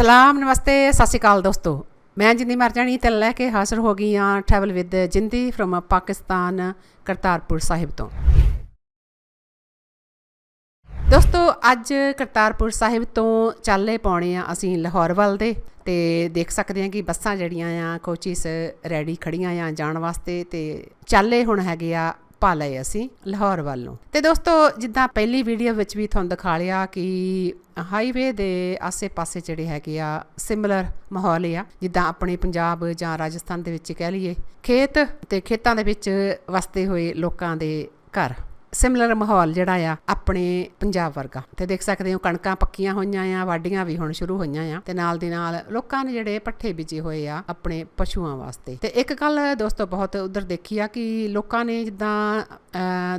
ਸਲਾਮ, ਨਮਸਤੇ, ਸਤਿ ਸ਼੍ਰੀ ਅਕਾਲ ਦੋਸਤੋ। ਮੈਂ ਜਿੰਦੀ ਮਰਜਾਣੀ ਤੇ ਲੈ ਕੇ ਹਾਜ਼ਰ ਹੋ ਗਈ ਹਾਂ travel with Jindi from Pakistan, Kartarpur Sahib ਤੋਂ। ਦੋਸਤੋ, ਅੱਜ ਕਰਤਾਰਪੁਰ ਸਾਹਿਬ ਤੋਂ ਚਾਲੇ ਪਾਉਣੇ ਆ ਅਸੀਂ ਲਾਹੌਰ ਵੱਲ ਦੇ ਤੇ ਦੇਖ ਸਕਦੇ ਹਾਂ ਕਿ ਬੱਸਾਂ ਜਿਹੜੀਆਂ ਆ ਕੋਚਿਸ ਰੈਡੀ ਖੜੀਆਂ ਆ ਜਾਣ ਵਾਸਤੇ ਤੇ ਚਾਲੇ ਹੁਣ ਹੈਗੇ ਆ ਪਾ ਲਏ ਅਸੀਂ ਲਾਹੌਰ ਵੱਲ। ਨੂੰ ਤੇ ਦੋਸਤੋ, ਜਿੱਦਾਂ ਪਹਿਲੀ ਵੀਡੀਓ ਵਿੱਚ ਵੀ ਤੁਹਾਨੂੰ ਦਿਖਾ ਲਿਆ ਕਿ ਹਾਈਵੇ ਦੇ ਆਸੇ-ਪਾਸੇ ਜਿਹੜੇ ਹੈਗੇ ਆ ਸਿਮਿਲਰ ਮਾਹੌਲ ਆ। ਜਿੱਦਾਂ ਆਪਣੇ ਪੰਜਾਬ ਜਾਂ ਰਾਜਸਥਾਨ ਦੇ ਵਿੱਚ ਕਹਿ ਲਈਏ, ਖੇਤ ਤੇ ਖੇਤਾਂ ਦੇ ਵਿੱਚ ਵਸਦੇ ਹੋਏ ਲੋਕਾਂ ਦੇ ਘਰ। ਸਿਮਿਲਰ ਮਾਹੌਲ ਜਿਹੜਾ ਆ ਆਪਣੇ ਪੰਜਾਬ ਵਰਗਾ। ਤੇ ਦੇਖ ਸਕਦੇ ਹੋ ਕਣਕਾਂ ਪੱਕੀਆਂ ਹੋਈਆਂ ਆ ਵਾਢੀਆਂ ਵੀ ਹੁਣ ਸ਼ੁਰੂ ਹੋਈਆਂ ਆ ਤੇ ਨਾਲ ਦੇ ਨਾਲ ਲੋਕਾਂ ਨੇ ਜਿਹੜੇ ਪੱਠੇ ਬੀਜੇ ਹੋਏ ਆ ਆਪਣੇ ਪਸ਼ੂਆਂ ਵਾਸਤੇ। ਤੇ ਇੱਕ ਗੱਲ ਦੋਸਤੋ ਬਹੁਤ ਉਧਰ ਦੇਖੀ ਆ ਕਿ ਲੋਕਾਂ ਨੇ ਜਿੱਦਾਂ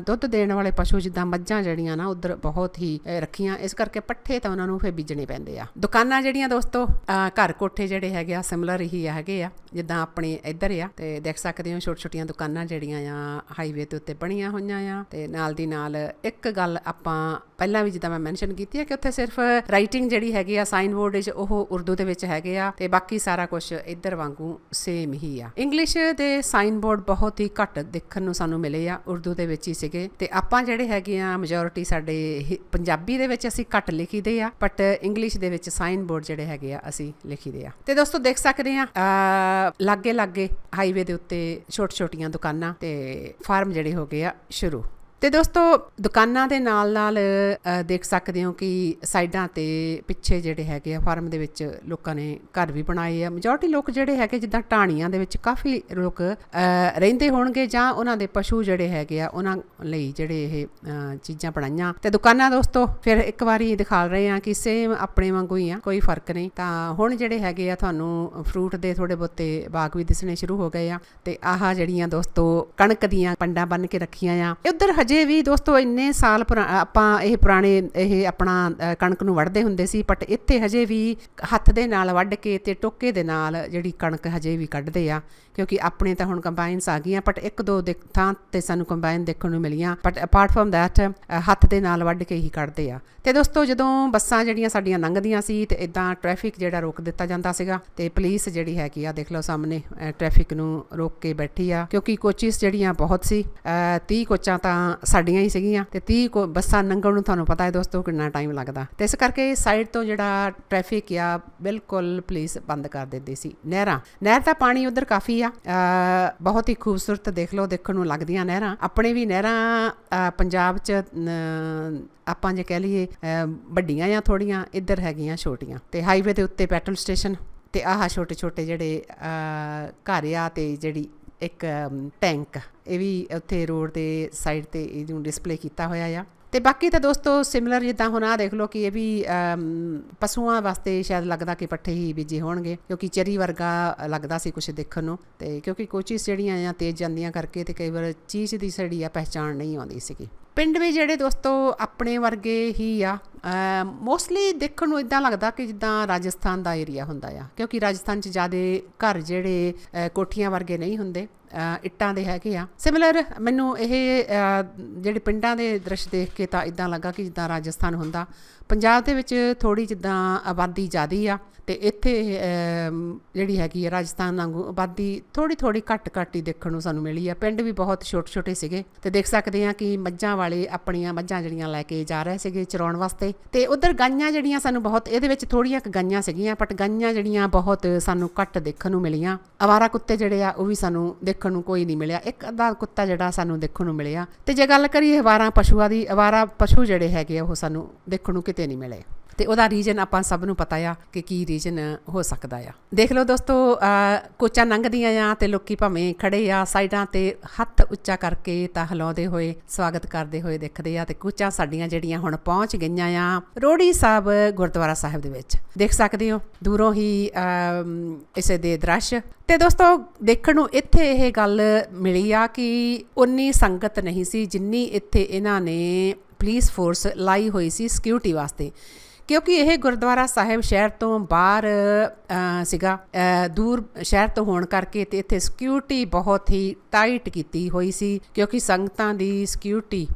ਦੁੱਧ ਦੇਣ ਵਾਲੇ ਪਸ਼ੂ ਜਿੱਦਾਂ ਮੱਝਾਂ ਜਿਹੜੀਆਂ ਨਾ ਉਧਰ ਬਹੁਤ ਹੀ ਰੱਖੀਆਂ ਇਸ ਕਰਕੇ ਪੱਠੇ ਤਾਂ ਉਹਨਾਂ ਨੂੰ ਫੇ ਬੀਜਣੇ ਪੈਂਦੇ ਆ। ਦੁਕਾਨਾਂ ਜਿਹੜੀਆਂ ਦੋਸਤੋ ਅਹ, ਘਰ ਕੋਠੇ ਜਿਹੜੇ ਹੈਗੇ ਆ ਸਿਮਿਲਰ ਹੀ ਹੈਗੇ ਆ ਜਿੱਦਾਂ ਆਪਣੇ ਇੱਧਰ ਆ ਤੇ ਦੇਖ ਸਕਦੇ ਹੋ ਛੋਟ ਛੋਟੀਆਂ ਦੁਕਾਨਾਂ ਜਿਹੜੀਆਂ ਆ ਹਾਈਵੇ ਦੇ ਉੱਤੇ ਬਣੀਆਂ ਹੋਈਆਂ ਆ ਤੇ ਨਾਲ ਦੀ ਨਾਲ ਇੱਕ ਗੱਲ ਆਪਾਂ ਪਹਿਲਾਂ ਵੀ ਜਿੱਦਾਂ ਮੈਂ ਮੈਂਸ਼ਨ ਕੀਤੀ ਹੈ ਕਿ ਉੱਥੇ ਸਿਰਫ ਰਾਈਟਿੰਗ ਜਿਹੜੀ ਹੈਗੀ ਆ ਸਾਈਨ ਬੋਰਡ ਵਿੱਚ ਉਹ ਉਰਦੂ ਦੇ ਵਿੱਚ ਹੈਗੇ ਆ ਤੇ ਬਾਕੀ ਸਾਰਾ ਕੁਝ ਇੱਧਰ ਵਾਂਗੂ ਸੇਮ ਹੀ ਆ। ਇੰਗਲਿਸ਼ ਦੇ ਸਾਈਨ ਬੋਰਡ ਬਹੁਤ ਹੀ ਘੱਟ ਦੇਖਣ ਨੂੰ ਸਾਨੂੰ ਮਿਲੇ ਆ, ਉਰਦੂ ਦੇ ਵਿੱਚ ਹੀ ਸੀਗੇ ਤੇ ਆਪਾਂ ਜਿਹੜੇ ਹੈਗੇ ਆ ਮੈਜੋਰਿਟੀ ਸਾਡੇ ਪੰਜਾਬੀ ਦੇ ਵਿੱਚ ਅਸੀਂ ਘੱਟ ਲਿਖੀਦੇ ਆ ਬਟ ਇੰਗਲਿਸ਼ ਦੇ ਵਿੱਚ ਸਾਈਨ ਬੋਰਡ ਜਿਹੜੇ ਹੈਗੇ ਆ, ਅਸੀਂ ਲਿਖੀਦੇ ਆ। ਤੇ ਦੋਸਤੋ ਦੇਖ ਸਕਦੇ ਆ ਲਾਗੇ ਲਾਗੇ ਹਾਈਵੇ ਦੇ ਉੱਤੇ ਛੋਟ ਛੋਟੀਆਂ ਦੁਕਾਨਾਂ ਤੇ ਫਾਰਮ ਜਿਹੜੇ ਹੋ ਗਏ ਆ, ਸ਼ੁਰੂ। ਤੇ ਦੋਸਤੋ, ਦੁਕਾਨਾਂ ਦੇ ਨਾਲ ਨਾਲ ਦੇਖ ਸਕਦੇ ਹੋ ਕਿ ਸਾਈਡਾਂ ਤੇ ਪਿੱਛੇ ਜਿਹੜੇ ਹੈਗੇ ਆ ਫਾਰਮ ਦੇ ਵਿੱਚ ਲੋਕਾਂ ਨੇ ਘਰ ਵੀ ਬਣਾਏ ਆ। ਮੈਜੋਰਟੀ ਲੋਕ ਜਿਹੜੇ ਹੈਗੇ, ਜਿੱਦਾਂ ਢਾਣੀਆਂ ਦੇ ਵਿੱਚ ਕਾਫੀ ਲੋਕ ਰਹਿੰਦੇ ਹੋਣਗੇ ਜਾਂ ਉਹਨਾਂ ਦੇ ਪਸ਼ੂ ਜਿਹੜੇ ਹੈਗੇ ਆ, ਉਹਨਾਂ ਲਈ ਜਿਹੜੇ ਇਹ ਚੀਜ਼ਾਂ ਬਣਾਈਆਂ। ਤੇ ਦੁਕਾਨਾਂ ਦੋਸਤੋ, ਫਿਰ ਇੱਕ ਵਾਰੀ ਦਿਖਾ ਰਹੇ ਆ ਕਿ ਸੇਮ ਆਪਣੇ ਵਾਂਗੂ ਹੀ ਆ, ਕੋਈ ਫ਼ਰਕ ਨਹੀਂ। ਤਾਂ ਹੁਣ ਜਿਹੜੇ ਹੈਗੇ ਆ, ਤੁਹਾਨੂੰ ਫਰੂਟ ਦੇ ਥੋੜੇ ਬਹੁਤੇ ਬਾਗ ਵੀ ਦਿਸਣੇ ਸ਼ੁਰੂ ਹੋ ਗਏ ਆ। ਤੇ ਆਹ ਜਿਹੜੀਆਂ ਦੋਸਤੋ, ਕਣਕ ਦੀਆਂ ਪੰਡਾਂ ਬੰਨ ਕੇ ਰੱਖੀਆਂ ਆ। ਉਧਰ ਅਜੇ ਵੀ ਦੋਸਤੋ ਇੰਨੇ ਸਾਲ ਪੁਰਾ- ਆਪਾਂ ਇਹ ਪੁਰਾਣੇ ਇਹ ਆਪਣਾ ਕਣਕ ਨੂੰ ਵੱਢਦੇ ਹੁੰਦੇ ਸੀ ਬਟ ਇੱਥੇ ਹਜੇ ਵੀ ਹੱਥ ਦੇ ਨਾਲ ਵੱਢ ਕੇ ਤੇ ਟੋਕੇ ਦੇ ਨਾਲ ਜਿਹੜੀ ਕਣਕ ਹਜੇ ਵੀ ਕੱਢਦੇ ਆ ਕਿਉਂਕਿ ਆਪਣੇ ਤਾਂ ਹੁਣ ਕੰਬਾਈਨਸ ਆ ਗਈਆਂ ਬਟ ਇੱਕ ਦੋ ਦੇ ਥਾਂ ਤੇ ਸਾਨੂੰ ਕੰਬਾਈਨ ਦੇਖਣ ਨੂੰ ਮਿਲੀਆਂ ਬਟ ਅਪਾਰਟ ਫਰਮ ਥੈਟ ਹੱਥ ਦੇ ਨਾਲ ਵੱਢ ਕੇ ਹੀ ਕੱਢਦੇ ਆ। ਤੇ ਦੋਸਤੋ ਜਦੋਂ ਬੱਸਾਂ ਜਿਹੜੀਆਂ ਸਾਡੀਆਂ ਲੰਘਦੀਆਂ ਸੀ ਤੇ ਇਦਾਂ ਟ੍ਰੈਫਿਕ ਜਿਹੜਾ ਰੋਕ ਦਿੱਤਾ ਜਾਂਦਾ ਸੀਗਾ ਤੇ ਪੁਲਿਸ ਜਿਹੜੀ ਹੈਗੀ ਆ ਦੇਖ ਲਓ ਸਾਹਮਣੇ ਟ੍ਰੈਫਿਕ ਨੂੰ ਰੋਕ ਕੇ ਬੈਠੀ ਆ ਕਿਉਂਕਿ ਕੋਚਿਸ ਜਿਹੜੀਆਂ ਬਹੁਤ ਸੀ ਅ, 30 ਕੋਚਾਂ ਤਾਂ ਸਾਡੀਆਂ ਹੀ ਸੀਗੀਆਂ ਤੇ 30 ਕੋ ਬੱਸਾਂ ਲੰਘਣ ਨੂੰ ਤੁਹਾਨੂੰ ਪਤਾ ਹੈ ਦੋਸਤੋ ਕਿੰਨਾ ਟਾਈਮ ਲੱਗਦਾ। ਤੇ ਇਸ ਕਰਕੇ ਸਾਈਡ ਤੋਂ ਜਿਹੜਾ ਟ੍ਰੈਫਿਕ ਆ, ਬਿਲਕੁਲ ਪੁਲਿਸ ਬੰਦ ਕਰ ਦਿੰਦੀ ਸੀ। ਨਹਿਰਾਂ, ਨਹਿਰ ਦਾ ਪਾਣੀ ਉਧਰ ਕਾਫੀ ਆ। ਬਹੁਤ ਹੀ ਖੂਬਸੂਰਤ ਦੇਖ ਲਓ, ਦੇਖਣ ਨੂੰ ਲੱਗਦੀਆਂ ਨਹਿਰਾਂ। ਆਪਣੇ ਵੀ ਨਹਿਰਾਂ ਪੰਜਾਬ 'ਚ ਆਪਾਂ ਜੇ ਕਹਿ ਲਈਏ ਵੱਡੀਆਂ ਜਾਂ ਥੋੜੀਆਂ ਇੱਧਰ ਹੈਗੀਆਂ ਛੋਟੀਆਂ। ਤੇ ਹਾਈਵੇ ਦੇ ਉੱਤੇ ਪੈਟਰੋਲ ਸਟੇਸ਼ਨ ਤੇ ਆਹ ਛੋਟੇ ਛੋਟੇ ਜਿਹੜੇ ਘਰ ਆ ਤੇ ਜਿਹੜੀ ਇੱਕ ਟੈਂਕ ਇਹ ਵੀ ਉੱਥੇ ਰੋਡ ਦੇ ਸਾਈਡ ਤੇ ਇਹਨੂੰ ਡਿਸਪਲੇ ਕੀਤਾ ਹੋਇਆ ਆ। ਤੇ ਬਾਕੀ ਤਾਂ ਦੋਸਤੋ ਸਿਮਿਲਰ ਜਿੱਦਾਂ ਹੁਣ ਆ ਦੇਖ ਲਓ ਕਿ ਇਹ ਵੀ ਪਸ਼ੂਆਂ ਵਾਸਤੇ ਸ਼ਾਇਦ ਲੱਗਦਾ ਕਿ ਪੱਠੇ ਹੀ ਬੀਜੇ ਹੋਣਗੇ, ਕਿਉਂਕਿ ਚਰੀ ਵਰਗਾ ਲੱਗਦਾ ਸੀ ਕੁਝ ਦੇਖਣ ਨੂੰ। ਤੇ ਕਿਉਂਕਿ ਕੋਚਿਸ ਜਿਹੜੀਆਂ ਆ ਤੇਜ਼ ਜਾਂਦੀਆਂ ਕਰਕੇ ਤੇ ਕਈ ਵਾਰ ਚੀਜ਼ ਦੀ ਸੜੀ ਆ ਪਹਿਚਾਣ ਨਹੀਂ ਆਉਂਦੀ ਸੀਗੀ। ਪਿੰਡ ਵੀ ਜਿਹੜੇ ਦੋਸਤੋ ਆਪਣੇ ਵਰਗੇ ਹੀ ਆ ਮੋਸਟਲੀ ਦੇਖਣ ਨੂੰ ਇਦਾਂ ਲੱਗਦਾ ਕਿ ਜਿੱਦਾਂ ਰਾਜਸਥਾਨ ਦਾ ਏਰੀਆ ਹੁੰਦਾ ਆ ਕਿਉਂਕਿ ਰਾਜਸਥਾਨ 'ਚ ਜ਼ਿਆਦਾ ਘਰ ਜਿਹੜੇ ਕੋਠੀਆਂ ਵਰਗੇ ਨਹੀਂ ਹੁੰਦੇ ਇੱਟਾਂ ਦੇ ਹੈਗੇ ਆ। ਸਿਮਿਲਰ ਮੈਨੂੰ ਇਹ ਜਿਹੜੇ ਪਿੰਡਾਂ ਦੇ ਦ੍ਰਿਸ਼ ਦੇਖ ਕੇ ਤਾਂ ਇਦਾਂ ਲੱਗਾ ਕਿ ਜਿੱਦਾਂ ਰਾਜਸਥਾਨ ਹੁੰਦਾ। ਪੰਜਾਬ ਦੇ ਵਿੱਚ ਥੋੜੀ ਜਿੱਦਾਂ ਆਬਾਦੀ ਜ਼ਿਆਦੀ ਆ ਤੇ ਇੱਥੇ ਅਮ, ਜਿਹੜੀ ਹੈਗੀ ਆ ਰਾਜਸਥਾਨ ਵਾਂਗੂ ਆਬਾਦੀ ਥੋੜੀ ਥੋੜੀ ਘੱਟ ਘੱਟ ਹੀ ਦੇਖਣ ਨੂੰ ਸਾਨੂੰ ਮਿਲੀ ਆ। ਪਿੰਡ ਵੀ ਬਹੁਤ ਛੋਟੇ ਛੋਟੇ ਸੀਗੇ ਤੇ ਦੇਖ ਸਕਦੇ ਆ ਕਿ ਮੱਝਾਂ ਵਾਲੇ ਆਪਣੀਆਂ ਮੱਝਾਂ ਜਿਹੜੀਆਂ ਲੈ ਕੇ ਜਾ ਰਹੇ ਸੀਗੇ ਚਰਾਉਣ ਵਾਸਤੇ। ਤੇ ਉਧਰ ਗਾਈਆਂ ਜਿਹੜੀਆਂ ਸਾਨੂੰ ਬਹੁਤ, ਇਹਦੇ ਵਿੱਚ ਥੋੜੀਆਂ ਕੁ ਗਾਈਆਂ ਸੀਗੀਆਂ ਬਟ ਗਾਈਆਂ ਜਿਹੜੀਆਂ ਬਹੁਤ ਸਾਨੂੰ ਘੱਟ ਦੇਖਣ ਨੂੰ ਮਿਲੀਆਂ। ਅਵਾਰਾ ਕੁੱਤੇ ਜਿਹੜੇ ਆ, ਉਹ ਵੀ ਸਾਨੂੰ ਦੇਖਣ ਨੂੰ ਕੋਈ ਨਹੀਂ ਮਿਲਿਆ। ਇੱਕ ਅੱਧਾ ਕੁੱਤਾ ਜਿਹੜਾ ਸਾਨੂੰ ਦੇਖਣ ਨੂੰ ਮਿਲਿਆ। ਤੇ ਜੇ ਗੱਲ ਕਰੀਏ ਅਵਾਰਾ ਪਸ਼ੂਆਂ ਦੀ ਅਵਾਰਾ ਪਸ਼ੂ ਜਿਹੜੇ ਹੈਗੇ ਆ, ਉਹ ਸਾਨੂੰ ਦੇਖਣ ਨੂੰ ਕਿਤੇ ਨਹੀਂ ਮਿਲੇ। ਤੇ ਉਹਦਾ ਰੀਜਨ ਆਪਾਂ ਸਭ ਨੂੰ ਪਤਾ ਆ ਕਿ ਕੀ ਰੀਜਨ ਹੋ ਸਕਦਾ ਆ। ਦੇਖ ਲਓ ਦੋਸਤੋ ਅਹ, ਕੋਚਾਂ ਲੰਘਦੀਆਂ ਆ ਤੇ ਲੋਕੀ ਭਾਵੇਂ ਖੜੇ ਆ ਸਾਈਡਾਂ ਤੇ ਹੱਥ ਉੱਚਾ ਕਰਕੇ ਤਾਂ ਹਿਲਾਉਂਦੇ ਹੋਏ ਸਵਾਗਤ ਕਰਦੇ ਹੋਏ ਦੇਖਦੇ ਆ ਤੇ ਕੋਚਾਂ ਸਾਡੀਆਂ ਜਿਹੜੀਆਂ ਹੁਣ ਪਹੁੰਚ ਗਈਆਂ ਆ ਰੋੜੀ ਸਾਹਿਬ ਗੁਰਦੁਆਰਾ ਸਾਹਿਬ ਦੇ ਵਿੱਚ। ਦੇਖ ਸਕਦੇ ਹੋ ਦੂਰੋਂ ਹੀ ਇਸੇ ਦੇ ਦ੍ਰਿਸ਼। ਤੇ ਦੋਸਤੋ ਦੇਖਣ ਨੂੰ ਇੱਥੇ ਇਹ ਗੱਲ ਮਿਲੀ ਆ ਕਿ ਉਨੀ ਸੰਗਤ ਨਹੀਂ ਸੀ ਜਿੰਨੀ ਇੱਥੇ ਇਹਨਾਂ ਨੇ ਪੁਲਿਸ ਫੋਰਸ ਲਾਈ ਹੋਈ ਸੀ ਸਿਕਿਉਰਿਟੀ ਵਾਸਤੇ। ਕਿਉਂਕਿ ਇਹ ਗੁਰਦੁਆਰਾ ਸਾਹਿਬ ਸ਼ਹਿਰ ਤੋਂ ਬਾਹਰ ਸੀਗਾ। ਦੂਰ ਸ਼ਹਿਰ ਤੋਂ ਹੋਣ ਕਰਕੇ ਤੇ ਇੱਥੇ ਸਿਕਿਉਰਿਟੀ ਬਹੁਤ ਹੀ ਟਾਈਟ ਕੀਤੀ ਹੋਈ ਸੀ, ਕਿਉਂਕਿ ਸੰਗਤਾਂ ਦੀ ਸਿਕਿਉਰਿਟੀ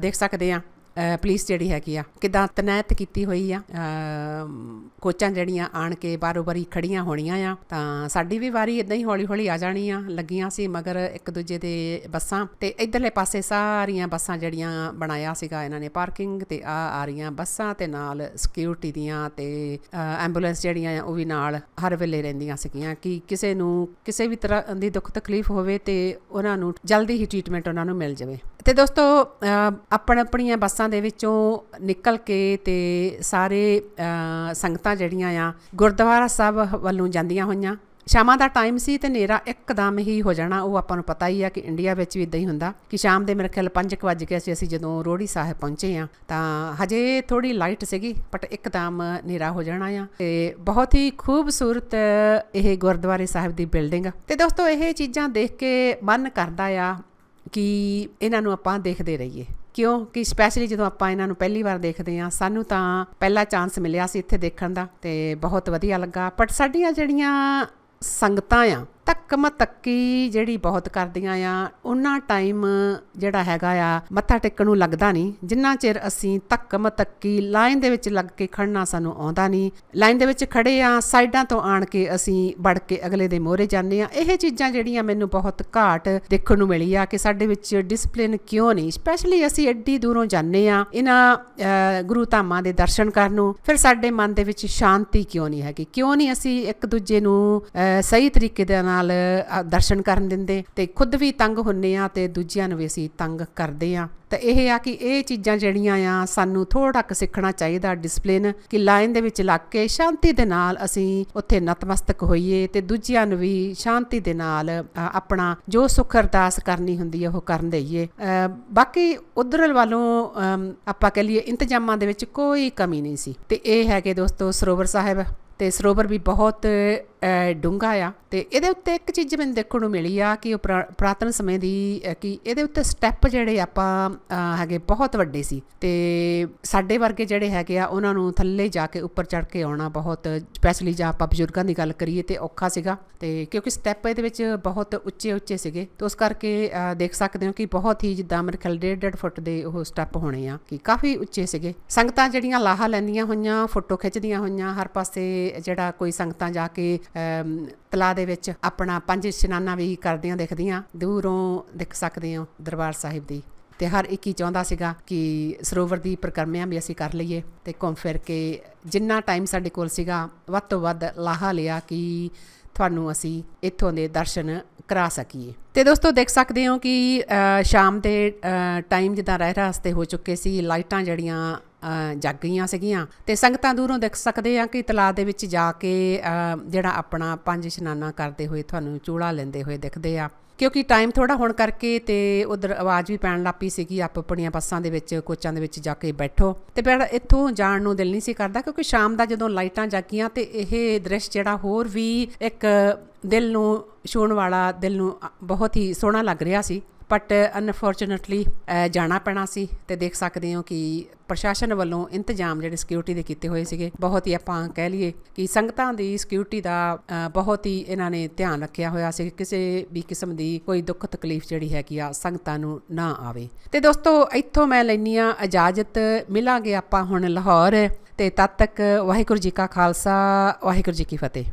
ਦੇਖ ਸਕਦੇ ਆ। ਪੁਲਿਸ ਜਿਹੜੀ ਹੈਗੀ ਆ, ਕਿਦਾਂ ਤਨਾਇਤ ਕੀਤੀ ਹੋਈ ਆ ਕੋਚਾਂ ਜਿਹੜੀਆਂ ਆਣ ਕੇ ਬਾਰੋ ਬਾਰੀ ਖੜੀਆਂ ਹੋਣੀਆਂ ਆ, ਤਾਂ ਸਾਡੀ ਵੀ ਵਾਰੀ ਇਦਾਂ ਹੀ ਹੌਲੀ ਹੌਲੀ ਆ ਜਾਣੀ ਆ ਲੱਗੀਆਂ ਸੀ, ਮਗਰ ਇੱਕ ਦੂਜੇ ਦੇ ਬੱਸਾਂ ਤੇ ਇਧਰਲੇ ਪਾਸੇ ਸਾਰੀਆਂ ਬੱਸਾਂ ਜਿਹੜੀਆਂ ਬਣਾਇਆ ਸੀਗਾ, ਇਹਨਾਂ ਨੇ ਪਾਰਕਿੰਗ ਤੇ ਆ ਆ ਰਹੀਆਂ ਬੱਸਾਂ ਤੇ ਨਾਲ ਸਿਕਿਉਰਿਟੀ ਦੀਆਂ ਤੇ ਐਂਬੂਲੈਂਸ ਜਿਹੜੀਆਂ ਆ, ਉਹ ਵੀ ਨਾਲ ਹਰ ਵੇਲੇ ਰਹਿੰਦੀਆਂ ਸੀਗੀਆਂ, ਕਿ ਕਿਸੇ ਨੂੰ, ਕਿਸੇ ਵੀ ਤਰ੍ਹਾਂ ਦੀ ਦੁੱਖ ਤਕਲੀਫ ਹੋਵੇ ਤੇ ਉਹਨਾਂ ਨੂੰ ਜਲਦੀ ਹੀ ਟ੍ਰੀਟਮੈਂਟ ਉਹਨਾਂ ਨੂੰ ਮਿਲ ਜਾਵੇ। ਤੇ ਦੋਸਤੋ ਆਪਣ ਆਪਣੀਆਂ ਬੱਸਾਂ ਦੇ ਵਿੱਚੋਂ ਨਿਕਲ ਕੇ ਤੇ ਸਾਰੇ ਸੰਗਤਾਂ ਜਿਹੜੀਆਂ ਆ, ਗੁਰਦੁਆਰਾ ਸਾਹਿਬ ਵੱਲੋਂ ਜਾਂਦੀਆਂ ਹੋਈਆਂ। ਸ਼ਾਮਾਂ ਦਾ ਟਾਈਮ ਸੀ ਤੇ ਨੇਰਾ ਇੱਕਦਮ ਹੀ ਹੋ ਜਾਣਾ, ਉਹ ਆਪਾਂ ਨੂੰ ਪਤਾ ਹੀ ਆ ਕਿ ਇੰਡੀਆ ਵਿੱਚ ਵੀ ਇਦਾਂ ਹੀ ਹੁੰਦਾ ਕਿ ਸ਼ਾਮ ਦੇ ਮੇਰੇ ਖਿਆਲ 5 ਵਜੇ ਗਏ ਸੀ, ਅਸੀਂ ਜਦੋਂ ਰੋੜੀ ਸਾਹਿਬ ਪਹੁੰਚੇ ਆ, ਤਾਂ ਹਜੇ ਥੋੜੀ ਲਾਈਟ ਸੀਗੀ ਬਟ ਇੱਕਦਮ ਨੇਰਾ ਹੋ ਜਾਣਾ ਆ। ਤੇ ਬਹੁਤ ਹੀ ਖੂਬਸੂਰਤ ਇਹ ਗੁਰਦੁਆਰੇ ਸਾਹਿਬ ਦੀ ਬਿਲਡਿੰਗ ਤੇ ਦੋਸਤੋ, ਇਹ ਚੀਜ਼ਾਂ ਦੇਖ ਕੇ ਮਨ ਕਰਦਾ ਆ ਕਿ ਇਹਨਾਂ ਨੂੰ ਆਪਾਂ ਦੇਖਦੇ ਰਹੀਏ। ਕਿਉਂਕਿ ਸਪੈਸ਼ਲੀ ਜਦੋਂ ਆਪਾਂ ਇਹਨਾਂ ਨੂੰ ਪਹਿਲੀ ਵਾਰ ਦੇਖਦੇ ਆ ਸਾਨੂੰ ਤਾਂ ਪਹਿਲਾ ਚਾਂਸ ਮਿਲਿਆ ਸੀ ਇੱਥੇ ਦੇਖਣ ਦਾ ਤੇ ਬਹੁਤ ਵਧੀਆ ਲੱਗਾ। ਬਟ ਸਾਡੀਆਂ ਜਿਹੜੀਆਂ ਸੰਗਤਾਂ ਆ ਧੱਕਮ ਤੱਕੀ ਜਿਹੜੀ ਬਹੁਤ ਕਰਦੀਆਂ ਆ, ਉਹਨਾਂ ਟਾਈਮ ਜਿਹੜਾ ਹੈਗਾ ਆ, ਮੱਥਾ ਟੇਕਣ ਨੂੰ ਲੱਗਦਾ ਨਹੀਂ। ਜਿੰਨਾ ਚਿਰ ਅਸੀਂ ਧੱਕਮ ਤੱਕੀ ਲਾਈਨ ਦੇ ਵਿੱਚ ਲੱਗ ਕੇ ਖੜਨਾ ਸਾਨੂੰ ਆਉਂਦਾ ਨਹੀਂ। ਲਾਈਨ ਦੇ ਵਿੱਚ ਖੜੇ ਆ, ਸਾਈਡਾਂ ਤੋਂ ਆਣ ਕੇ ਅਸੀਂ ਵੜ ਕੇ ਅਗਲੇ ਦੇ ਮੋਹਰੇ ਜਾਂਦੇ ਆ। ਇਹ ਚੀਜ਼ਾਂ ਜਿਹੜੀਆਂ ਮੈਨੂੰ ਬਹੁਤ ਘਾਟ ਦੇਖਣ ਨੂੰ ਮਿਲੀ ਆ ਕਿ ਸਾਡੇ ਵਿੱਚ ਡਿਸਪਲਿਨ ਕਿਉਂ ਨਹੀਂ? ਸਪੈਸ਼ਲੀ ਅਸੀਂ ਐਡੀ ਦੂਰੋਂ ਜਾਂਦੇ ਆ ਇਹਨਾਂ ਗੁਰੂ ਧਾਮਾਂ ਦੇ ਦਰਸ਼ਨ ਕਰਨ ਨੂੰ। ਫਿਰ ਸਾਡੇ ਮਨ ਦੇ ਵਿੱਚ ਸ਼ਾਂਤੀ ਕਿਉਂ ਨਹੀਂ ਹੈਗੀ? ਕਿਉਂ ਨਹੀਂ ਅਸੀਂ ਇੱਕ ਦੂਜੇ ਨੂੰ ਸਹੀ ਤਰੀਕੇ ਦੇ ਨਾਲ ਨਾਲ ਦਰਸ਼ਨ ਕਰਨ ਦਿੰਦੇ ਤੇ ਖੁਦ ਵੀ ਤੰਗ ਹੁੰਨੇ ਆ ਤੇ ਦੂਜਿਆਂ ਨੂੰ ਵੀ ਅਸੀਂ ਤੰਗ ਕਰਦੇ ਆ। ਤਾਂ ਇਹ ਆ ਕਿ ਇਹ ਚੀਜ਼ਾਂ ਜਿਹੜੀਆਂ ਆ, ਸਾਨੂੰ ਥੋੜਾ ਕੁ ਸਿੱਖਣਾ ਚਾਹੀਦਾ ਡਿਸਪਲਿਨ ਕਿ ਲਾਈਨ ਦੇ ਵਿੱਚ ਲੱਗ ਕੇ ਸ਼ਾਂਤੀ ਦੇ ਨਾਲ ਅਸੀਂ ਉੱਥੇ ਨਤਮਸਤਕ ਹੋਈਏ ਤੇ ਦੂਜਿਆਂ ਨੂੰ ਵੀ ਸ਼ਾਂਤੀ ਦੇ ਨਾਲ ਆਪਣਾ ਜੋ ਸੁੱਖ ਅਰਦਾਸ ਕਰਨੀ ਹੁੰਦੀ ਹੈ ਉਹ ਕਰਨ ਦੇਈਏ। ਬਾਕੀ ਉਧਰ ਵੱਲੋਂ ਆਪਾਂ ਕਹ ਲਈਏ ਇੰਤਜ਼ਾਮਾਂ ਦੇ ਵਿੱਚ ਕੋਈ ਕਮੀ ਨਹੀਂ ਸੀ। ਤੇ ਇਹ ਹੈਗੇ ਦੋਸਤੋ ਸਰੋਵਰ ਸਾਹਿਬ। ਤੇ ਸਰੋਵਰ ਵੀ ਬਹੁਤ ਡੂੰਘਾ ਆ। ਤੇ ਇਹਦੇ ਉੱਤੇ ਇੱਕ ਚੀਜ਼ ਮੈਨੂੰ ਦੇਖਣ ਨੂੰ ਮਿਲੀ ਆ ਕਿ ਉਹ ਪੁਰਾਤਨ ਸਮੇਂ ਦੀ ਕਿ ਇਹਦੇ ਉੱਤੇ ਸਟੈਪ ਜਿਹੜੇ ਆਪਾਂ ਹੈਗੇ ਬਹੁਤ ਵੱਡੇ ਸੀ। ਤੇ ਸਾਡੇ ਵਰਗੇ ਜਿਹੜੇ ਹੈਗੇ ਆ, ਉਹਨਾਂ ਨੂੰ ਥੱਲੇ ਜਾ ਕੇ ਉੱਪਰ ਚੜ ਕੇ ਆਉਣਾ ਬਹੁਤ ਸਪੈਸ਼ਲੀ ਜਾਂ ਆਪਾਂ ਬਜ਼ੁਰਗਾਂ ਦੀ ਗੱਲ ਕਰੀਏ ਤੇ ਔਖਾ ਸੀਗਾ। ਤੇ ਕਿਉਂਕਿ ਸਟੈਪ ਇਹਦੇ ਵਿੱਚ ਬਹੁਤ ਉੱਚੇ ਉੱਚੇ ਸੀਗੇ। ਤੇ ਉਸ ਕਰਕੇ ਦੇਖ ਸਕਦੇ ਹੋ ਕਿ ਬਹੁਤ ਹੀ ਜਿੱਦਾਂ ਮੇਰੇ ਖਿਆਲ 1.5 ਫੁੱਟ ਦੇ ਉਹ ਸਟੈਪ ਹੋਣੇ ਆ ਕਿ ਕਾਫੀ ਉੱਚੇ ਸੀਗੇ। ਸੰਗਤਾਂ ਜਿਹੜੀਆਂ ਲਾਹਾ ਲੈਂਦੀਆਂ ਹੋਈਆਂ, ਫੋਟੋ ਖਿੱਚਦੀਆਂ ਹੋਈਆਂ, ਹਰ ਪਾਸੇ ਜਿਹੜਾ ਕੋਈ ਸੰਗਤਾਂ ਜਾ ਕੇ ਅਮ, ਤਲਾਅ ਦੇ ਵਿੱਚ ਆਪਣਾ ਪੰਜ ਇਸ਼ਨਾਨਾਂ ਵੀ ਕਰਦਿਆਂ ਦੇਖਦੀਆਂ ਦੂਰੋਂ ਦੇਖ ਸਕਦੇ ਹੋ ਦਰਬਾਰ ਸਾਹਿਬ ਦੀ। ਤੇ ਹਰ ਇੱਕ ਹੀ ਚਾਹੁੰਦਾ ਸੀਗਾ ਕਿ ਸਰੋਵਰ ਦੀ ਪ੍ਰਕਰਮਿਆਂ ਵੀ ਅਸੀਂ ਕਰ ਲਈਏ ਤੇ ਘੁੰਮ ਫਿਰ ਕੇ ਜਿੰਨਾ ਟਾਈਮ ਸਾਡੇ ਕੋਲ ਸੀਗਾ ਵੱਧ ਤੋਂ ਵੱਧ ਲਾਹਾ ਲਿਆ ਕਿ ਤੁਹਾਨੂੰ ਅਸੀਂ ਇੱਥੋਂ ਦੇ ਦਰਸ਼ਨ ਕਰਾ ਸਕੀਏ। ਤੇ ਦੋਸਤੋ ਦੇਖ ਸਕਦੇ ਹੋ ਕਿ ਸ਼ਾਮ ਦੇ ਟਾਈਮ ਜਿੱਦਾਂ ਰਹਿ ਰਸਤੇ ਹੋ ਚੁੱਕੇ ਸੀ ਲਾਈਟਾਂ ਜਿਹੜੀਆਂ ਜਾਗ ਗਈਆਂ ਸੀਗੀਆਂ। ਤੇ ਸੰਗਤਾਂ ਦੂਰੋਂ ਦੇਖ ਸਕਦੇ ਆ ਕਿ ਤਲਾਅ ਦੇ ਵਿੱਚ ਜਾ ਕੇ ਜਿਹੜਾ ਆਪਣਾ ਪੰਜ ਇਸ਼ਨਾਨਾ ਕਰਦੇ ਹੋਏ ਤੁਹਾਨੂੰ ਚੂੜਾ ਲੈਂਦੇ ਹੋਏ ਦਿਖਦੇ ਆ। ਕਿਉਂਕਿ ਟਾਈਮ ਥੋੜਾ ਹੋਣ ਕਰਕੇ ਤੇ ਉਧਰ ਆਵਾਜ਼ ਵੀ ਪੈਣ ਲੱਪੀ ਸੀਗੀ, ਆਪ ਆਪਣੀਆਂ ਬੱਸਾਂ ਦੇ ਵਿੱਚ, ਕੋਚਾਂ ਦੇ ਵਿੱਚ ਜਾ ਕੇ ਬੈਠੋ। ਤੇ ਫਿਰ ਇੱਥੋਂ ਜਾਣ ਨੂੰ ਦਿਲ ਨਹੀਂ ਸੀ ਕਰਦਾ ਕਿਉਂਕਿ ਸ਼ਾਮ ਦਾ ਜਦੋਂ ਲਾਈਟਾਂ ਜਾਗੀਆਂ ਤੇ ਇਹ ਦ੍ਰਿਸ਼ ਜਿਹੜਾ ਹੋਰ ਵੀ ਇੱਕ ਦਿਲ ਨੂੰ ਛੂਹਣ ਵਾਲਾ, ਦਿਲ ਨੂੰ ਬਹੁਤ ਹੀ ਸੋਹਣਾ ਲੱਗ ਰਿਹਾ ਸੀ। ਬਟ ਅਨਫੋਰਚੂਨਟਲੀ uh, uh, ਜਾਣਾ ਪੈਣਾ ਸੀ ਤੇ ਦੇਖ ਸਕਦੇ ਹੋ ਕਿ ਪ੍ਰਸ਼ਾਸਨ ਵੱਲੋਂ ਇੰਤਜ਼ਾਮ ਜਿਹੜੇ ਸਿਕਿਉਰਿਟੀ ਦੇ ਕੀਤੇ ਹੋਏ ਸੀਗੇ, ਬਹੁਤ ਹੀ ਆਪਾਂ ਕਹਿ ਲਈਏ ਕਿ ਸੰਗਤਾਂ ਦੀ ਸਿਕਿਉਰਿਟੀ ਦਾ ਬਹੁਤ ਹੀ ਇਹਨਾਂ ਨੇ ਧਿਆਨ ਰੱਖਿਆ ਹੋਇਆ ਸੀ ਕਿਸੇ ਵੀ ਕਿਸਮ ਦੀ ਕੋਈ ਦੁੱਖ ਤਕਲੀਫ ਜਿਹੜੀ ਹੈਗੀ ਆ ਸੰਗਤਾਂ ਨੂੰ ਨਾ ਆਵੇ। ਤੇ ਦੋਸਤੋ, ਇੱਥੋਂ ਮੈਂ ਲੈਨੀ ਆ ਇਜਾਜ਼ਤ, ਮਿਲਾਂਗੇ ਆਪਾਂ ਹੁਣ ਲਾਹੌਰ। ਤੇ ਤਦ ਤੱਕ ਵਾਹਿਗੁਰੂ ਜੀ ਕਾ ਖਾਲਸਾ, ਵਾਹਿਗੁਰੂ ਜੀ ਕੀ ਫਤਿਹ।